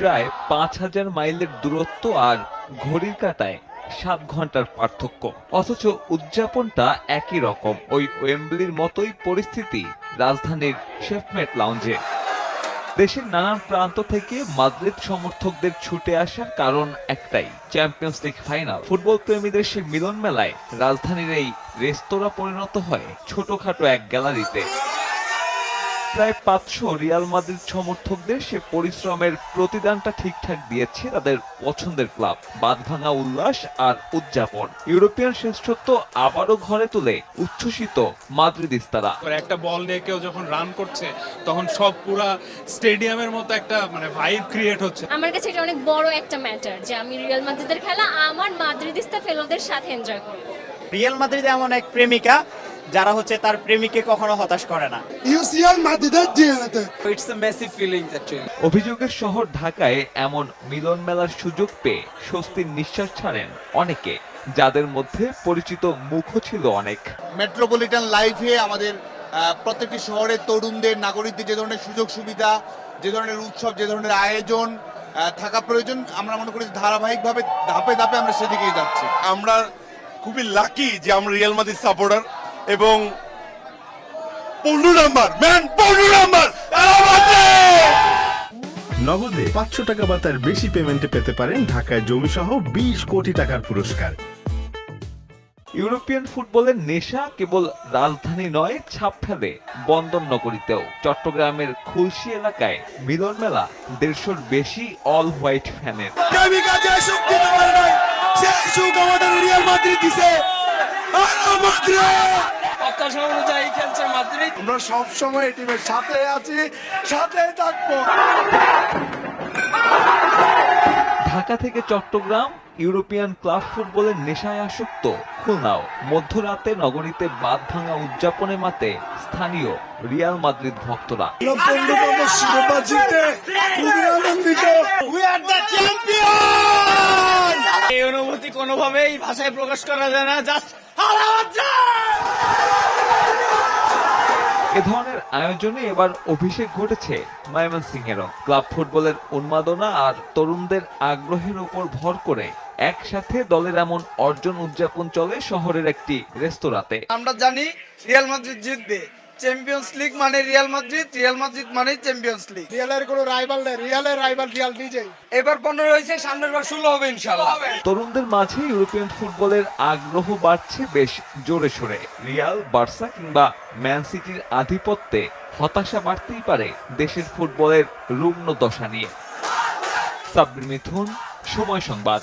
প্রায় পাঁচ হাজার মাইলের দূরত্ব আর ঘড়ির কাটায় সাত ঘণ্টার পার্থক্য। অথচ উদযাপনটা একই রকম। ওই ওয়েম্বলির মতোই পরিস্থিতি রাজধানীর শেফমেট লাউঞ্জে। দেশের নানান প্রান্ত থেকে মাদ্রিদ সমর্থকদের ছুটে আসার কারণ একটাই, চ্যাম্পিয়ন্স লিগ ফাইনাল। ফুটবল প্রেমীদের সে মিলন মেলায় রাজধানীর এই রেস্তোরাঁ পরিণত হয় ছোটখাটো এক গ্যালারিতে। প্রায় পাঁচশো রিয়াল মাদ্রিদ সমর্থকদের সে পরিশ্রমের প্রতিদানটা ঠিকঠাক দিয়েছে তাদের পছন্দের ক্লাব। বাঁধভাঙা উল্লাস আর উদযাপন। ইউরোপিয়ান শ্রেষ্ঠত্ব আবারও ঘরে তুলে উচ্ছ্বসিত মাদ্রিদিস্তারা করে একটা বল নিয়ে কেউ যখন রান করছে তখন সব পুরা স্টেডিয়ামের মতো একটা মানে ভাইব ক্রিয়েট হচ্ছে। আমার কাছে এটা অনেক বড় একটা ম্যাটার যে আমি রিয়াল মাদ্রিদের খেলা আমার মাদ্রিদিস্তা ফেলোদের সাথে এনজয় করব। রিয়াল মাদ্রিদ এমন এক প্রেমিকা যারা হচ্ছে তার প্রেমিককে কখনো হতাশ করে না UCL Madrid'e diyaneti. It's a massive feelings actually. অভিযোগের শহর ঢাকায় এমন মিলন মেলার সুযোগ পেয়ে স্বস্তির নিঃশ্বাস ছাড়েন অনেকে যাদের মধ্যে পরিচিত মুখও ছিল অনেক মেট্রোপলিটন লাইফে আমাদের প্রত্যেকটি শহরের তরুণদের নাগরিকদের যে ধরনের সুযোগ সুবিধা যে ধরনের উৎসব যে ধরনের আয়োজন থাকা প্রয়োজন আমরা মনে করি ধারাবাহিকভাবে ধাপে ধাপে আমরা সেদিকেই যাচ্ছি আমরা খুবই লাকি যে আমরা রিয়াল মাদ্রিদ সাপোর্টার এবং পনেরো নাম্বার ম্যান পনেরো নাম্বার নগদে পাঁচশো টাকা বা তার বেশি পেমেন্টে পেতে পারেন ঢাকায় জমি সহ বিশ কোটি টাকার পুরস্কার। ইউরোপিয়ান ফুটবলের নেশা কেবল রাজধানী নয় ছাপ ফেলে বন্দর নগরীতেও। চট্টগ্রামের খুলশি এলাকায় মিলন মেলা দেড়শোর বেশি অল হোয়াইট ফ্যানের রিয়াল মাদ্রিদ দিছে। আর মাদ্রিদ প্রত্যাশা অনুযায়ী খেলছে মাদ্রিদ। আমরা সব সময় এই টিমের সাথে আছি সাথে থাকব। ঢাকা থেকে চট্টগ্রাম ইউরোপিয়ান ক্লাব ফুটবলের নেশায় আসক্ত। খুলনাও মধ্যরাতে নগরীতে বাদ ভাঙা উদযাপনে মাতে স্থানীয় রিয়াল মাদ্রিদ ভক্তরা। এই অনুভূতি কোনোভাবেই ভাষায় প্রকাশ করা যায় না জাস্ট ধরনের আয়োজনে এবার অভিষেক ঘটেছে ময়মনসিংহেরও। ক্লাব ফুটবলের উন্মাদনা আর তরুণদের আগ্রহের উপর ভর করে একসাথে দলের এমন অর্জন উদযাপন চলে শহরের একটি রেস্তোরাঁতে। আমরা জানি রিয়াল মাদ্রিদ জিতবে। চ্যাম্পিয়ন্স লিগ মানে রিয়াল মাদ্রিদ রিয়াল মাদ্রিদ মানে চ্যাম্পিয়ন্স লিগ রিয়ালের কোনো রাইভাল নেই রিয়ালের রাইভাল রিয়াল নিজেই। এবার পনেরো হয়েছে সামনের বার ষোলো হবে ইনশাল্লাহ। তরুণদের মাঝে ইউরোপিয়ান ফুটবলের আগ্রহ বাড়ছে বেশ জোরে সোরে। রিয়াল বার্সা কিংবা ম্যান সিটির আধিপত্যে হতাশা বাড়তেই পারে দেশের ফুটবলের রুগ্ন দশা নিয়ে। সাব্বির মিথুন সময় সংবাদ।